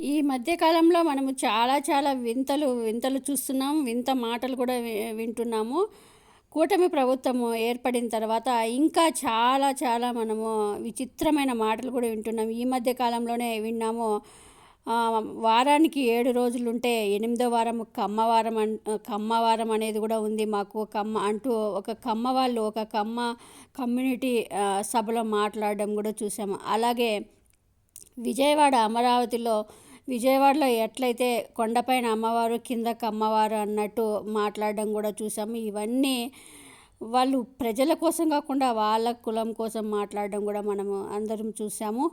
ఈ మధ్యకాలంలో మనము చాలా చాలా వింతలు వింతలు చూస్తున్నాం వింత మాటలు కూడా వింటున్నాము. కూటమి ప్రభుత్వము ఏర్పడిన తర్వాత ఇంకా చాలా చాలా మనము విచిత్రమైన మాటలు కూడా వింటున్నాం. ఈ మధ్య కాలంలోనే విన్నాము వారానికి ఏడు రోజులు ఉంటే ఎనిమిదో వారం కమ్మవారం అన్ కమ్మవారం అనేది కూడా ఉంది మాకు. కమ్మ అంటూ ఒక కమ్మ వాళ్ళు ఒక కమ్మ కమ్యూనిటీ సభలో మాట్లాడడం కూడా చూసాము. అలాగే విజయవాడ అమరావతిలో విజయవాడలో ఎట్లయితే కొండపైన అమ్మవారు కిందకు అమ్మవారు అన్నట్టు మాట్లాడడం కూడా చూసాము. ఇవన్నీ వాళ్ళు ప్రజల కోసం కాకుండా వాళ్ళ కులం కోసం మాట్లాడడం కూడా మనము అందరం చూసాము.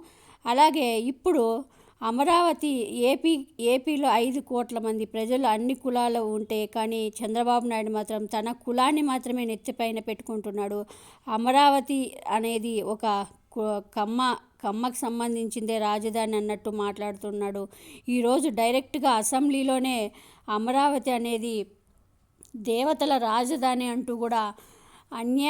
అలాగే ఇప్పుడు అమరావతి ఏపీ ఏపీలో ఐదు కోట్ల మంది ప్రజలు అన్ని కులాలు ఉంటే కానీ చంద్రబాబు నాయుడు మాత్రం తన కులాన్ని మాత్రమే నెత్తిపైన పెట్టుకుంటున్నాడు. అమరావతి అనేది ఒక కమ్మ కమ్మకు సంబంధించిందే రాజధాని అన్నట్టు మాట్లాడుతున్నాడు. ఈరోజు డైరెక్ట్గా అసెంబ్లీలోనే అమరావతి అనేది దేవతల రాజధాని అంటూ కూడా అన్య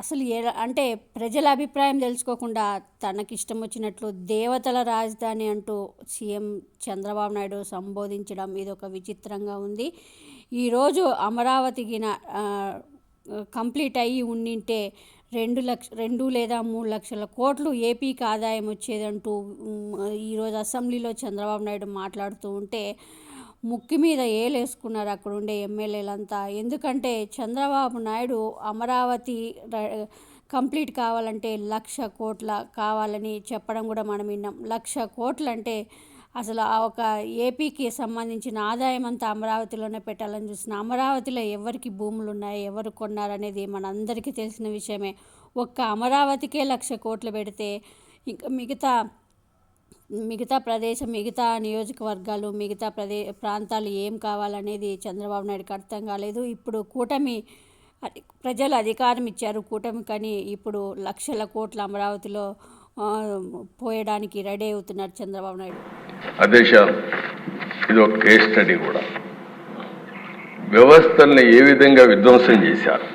అసలు ఏ అంటే ప్రజల అభిప్రాయం తెలుసుకోకుండా తనకిష్టం వచ్చినట్లు దేవతల రాజధాని అంటూ సీఎం చంద్రబాబు నాయుడు సంబోధించడం ఇది ఒక విచిత్రంగా ఉంది. ఈరోజు అమరావతికి కంప్లీట్ అయ్యి ఉండింటే రెండు లక్ష రెండు లేదా మూడు లక్షల కోట్లు ఏపీకి ఆదాయం వచ్చేదంటూ ఈరోజు అసెంబ్లీలో చంద్రబాబు నాయుడు మాట్లాడుతూ ఉంటే ముక్కు మీద ఏలేసుకున్నారు అక్కడ ఉండే ఎమ్మెల్యేలంతా. ఎందుకంటే చంద్రబాబు నాయుడు అమరావతి కంప్లీట్ కావాలంటే లక్ష కోట్ల కావాలని చెప్పడం కూడా మనం విన్నాం. లక్ష కోట్లు అంటే అసలు ఆ ఒక ఏపీకి సంబంధించిన ఆదాయం అంతా అమరావతిలోనే పెట్టాలని చూసిన అమరావతిలో ఎవరికి భూములు ఉన్నాయి ఎవరు కొన్నారనేది మనందరికీ తెలిసిన విషయమే. ఒక్క అమరావతికే లక్ష కోట్లు పెడితే ఇంకా మిగతా మిగతా ప్రదేశం మిగతా నియోజకవర్గాలు మిగతా ప్రదే ప్రాంతాలు ఏం కావాలనేది చంద్రబాబు నాయుడుకి అర్థం కాలేదు. ఇప్పుడు కూటమి ప్రజలు అధికారం ఇచ్చారు కూటమి కానీ ఇప్పుడు లక్షల కోట్ల అమరావతిలో పోయడానికి రెడీ అవుతున్నారు చంద్రబాబు నాయుడు. ఇది ఒక కేస్ స్టడీ కూడా. వ్యవస్థల్ని ఏ విధంగా విధ్వంసం చేశారు?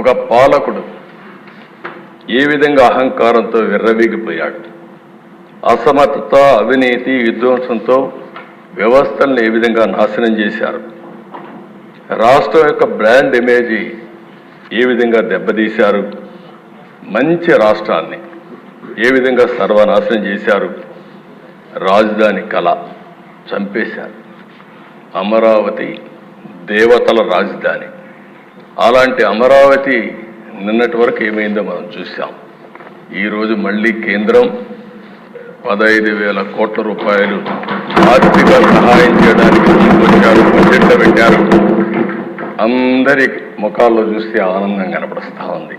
ఒక పాలకుడు ఏ విధంగా అహంకారంతో విర్రవీగిపోయాడు? అసమర్థత అవినీతి విధ్వంసంతో వ్యవస్థల్ని ఏ విధంగా నాశనం చేశారు? రాష్ట్రం యొక్క బ్రాండ్ ఇమేజీ ఏ విధంగా దెబ్బతీశారు? మంచి రాష్ట్రాన్ని ఏ విధంగా సర్వనాశనం చేశారు? రాజధాని కళ చంపేశారు. అమరావతి దేవతల రాజధాని. అలాంటి అమరావతి నిన్నటి వరకు ఏమైందో మనం చూసాం ఈరోజు మళ్ళీ కేంద్రం పదహైదు వేల కోట్ల రూపాయలు ఆర్థిక సహాయం చేయడానికి తీసుకొచ్చారు బడ్జెట్లో పెట్టారు అందరి ముఖాల్లో చూస్తే ఆనందం కనపడుస్తూ ఉంది.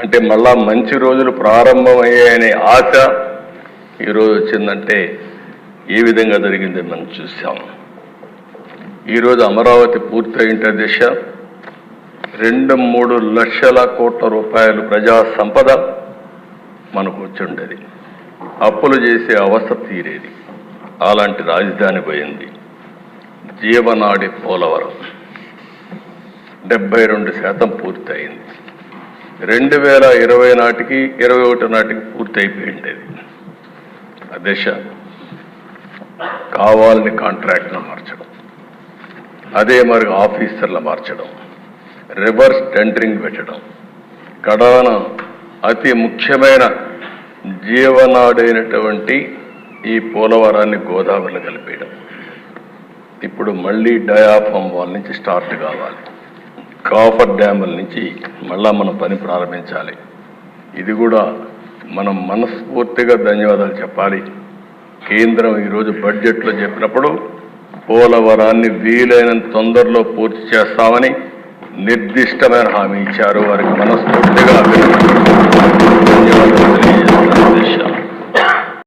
అంటే మళ్ళా మంచి రోజులు ప్రారంభమయ్యాయనే ఆశ ఈరోజు వచ్చిందంటే ఏ విధంగా జరిగింది మనం చూసాం. ఈరోజు అమరావతి పూర్తయింట దిశ. రెండు మూడు లక్షల కోట్ల రూపాయలు ప్రజా సంపద మనకు వచ్చిండేది అప్పులు చేసే అవస్థ తీరేది. అలాంటి రాజధాని పోయింది. జీవనాడి పోలవరం. డెబ్బై రెండు శాతం పూర్తయింది. రెండు వేల ఇరవై నాటికి ఇరవై ఒకటి నాటికి పూర్తి అయిపోయింది అది. ఆ దశ. కావాలని కాంట్రాక్ట్ను మార్చడం. అదే మరి ఆఫీసర్లు మార్చడం. రివర్స్ టెండరింగ్ పెట్టడం. కడాన అతి ముఖ్యమైన జీవనాడైనటువంటి ఈ పోలవరాన్ని గోదావరిలో కలిపేయడం. ఇప్పుడు మళ్ళీ డయాఫామ్ వాళ్ళ నుంచి స్టార్ట్ కావాలి. కాఫర్ డ్యాముల నుంచి మళ్ళా మనం పని ప్రారంభించాలి. ఇది కూడా మనం మనస్ఫూర్తిగా ధన్యవాదాలు చెప్పాలి. కేంద్రం ఈరోజు బడ్జెట్లో చెప్పినప్పుడు పోలవరాన్ని వీలైనంత తొందరలో పూర్తి చేస్తామని నిర్దిష్టమైన హామీ ఇచ్చారు. వారికి మనస్ఫూర్తిగా అభినందన ధన్యవాదాలు తెలియజేస్తున్నాను